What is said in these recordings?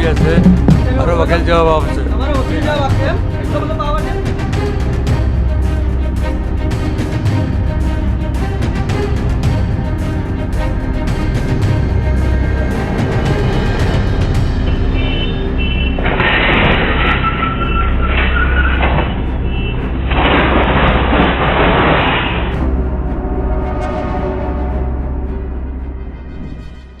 જે છે. મારો વકીલ જવાબ આપશે. તમારો વકીલ જવાબ આપશે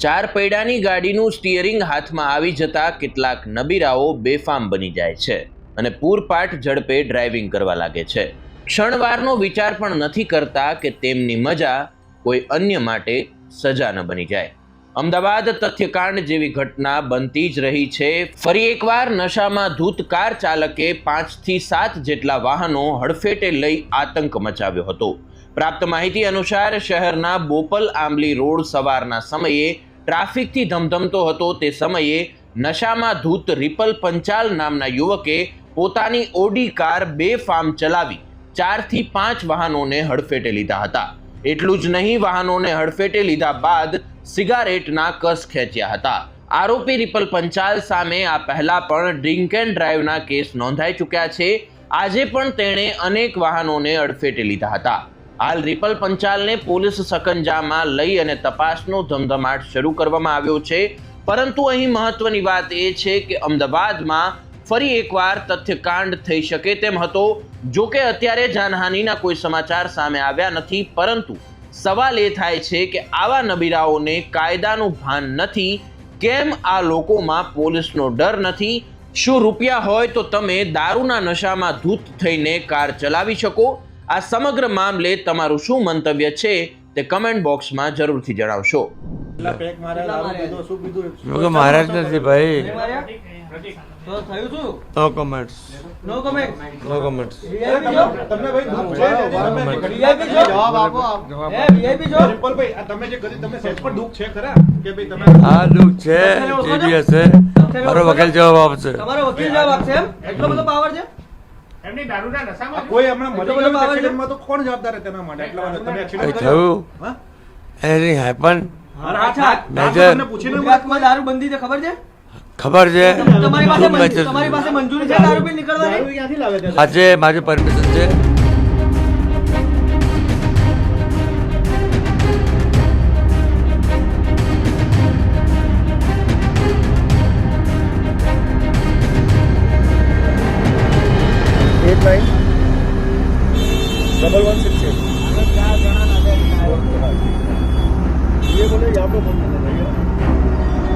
ચાર પૈડાની ગાડીનું સ્ટિયરિંગ હાથમાં આવી જતા કેટલાક નબીરાઓ બેફામ બની જાય છે અને પૂરપાટ ઝડપે ડ્રાઇવિંગ કરવા લાગે છે. ક્ષણવારનો વિચાર પણ નથી કરતા કે તેમની મજા કોઈ અન્ય માટે સજા ન બની જાય. અમદાવાદ તથ્યકાંડ જેવી ઘટના બનતી જ રહી છે. ફરી એકવાર નશામાં ધૂત કાર ચાલકે પાંચથી સાત જેટલા વાહનો હડફેટે લઈ આતંક મચાવ્યો હતો. પ્રાપ્ત માહિતી અનુસાર શહેરના બોપલ આંબલી રોડ સવારના સમયે ટ્રાફિકથી ધમધમતો હતો તે સમયે નશામાં ધૂત રિપલ પંચાલ નામના યુવકે પોતાની ઓડી કાર બે ફાર્મ ચલાવી ચારથી પાંચ વાહનોને હડફેટે લીધા હતા. એટલું જ નહીં, વાહનોને હડફેટે લીધા બાદ સિગારેટના કસ ખેંચ્યા હતા. આરોપી રિપલ પંચાલ સામે આ પહેલા પણ ડ્રિંક એન્ડ ડ્રાઈવના કેસ નોંધાઈ ચૂક્યા છે. આજે પણ તેણે અનેક વાહનોને અડફેટે લીધા હતા. હાલ રિપલ પંચાલને પોલીસ સકંજામાં લઈ અને તપાસનો ધમધમાટ શરૂ કરવામાં આવ્યો છે. પરંતુ અહીં મહત્વની વાત એ છે કે અમદાવાદમાં ફરી એકવાર તથ્યકાંડ થઈ શકે તેમ હતો. જો કે અત્યારે જાનહાનિના કોઈ સમાચાર સામે આવ્યા નથી, પરંતુ સવાલ એ થાય છે કે આવા નબીરાઓને કાયદાનું ભાન નથી. કેમ આ લોકોમાં પોલીસનો ડર નથી? શું રૂપિયા હોય તો તમે દારૂના નશામાં ધૂત થઈને કાર ચલાવી શકો? આ સમગ્ર મામલે તમારું શું મંતવ્ય છે તે કમેન્ટ બોક્સમાં જરૂરથી જણાવશો. મહારાજ નથી ભાઈ. તો થયું શું? No comments no comment no comments તમને ભાઈ દુઃખ છે? જવાબ આપો. આપ. હે VIP છો? રિપલભાઈ, આ તમે જે કરી તમે સેજ પણ દુઃખ છે ખરા? કે ભાઈ તમે આ દુઃખ છે જે બી હશે મારો વકીલ જવાબ આપશે. તમારો વકીલ જવાબ આપશે એમ? એટલો બધો પાવર છે? એમની દારૂના નશામાં કોઈ હમણાં મરી એટલો બધો ગયું power છે? એક્સિડન્ટમાં તો કોણ જવાબદાર છે તેના માટે? એટલા માટે તમે એક્સિડન્ટ થયું એની હેપન મેજર. પૂછીને ગુજરાતમાં દારૂ છે ખબર છે? ખબર છે. તમારી પાસે મંજૂરી- મેજર તમારી પાસે મંજૂરી છે દારૂ પી નીકળવાની? દારૂ ક્યાંથી લાવે છે? આજે મારી પરમિશન છે. डबल वन सिक्स एट ये बोले यहाँ पे फोन करना भैया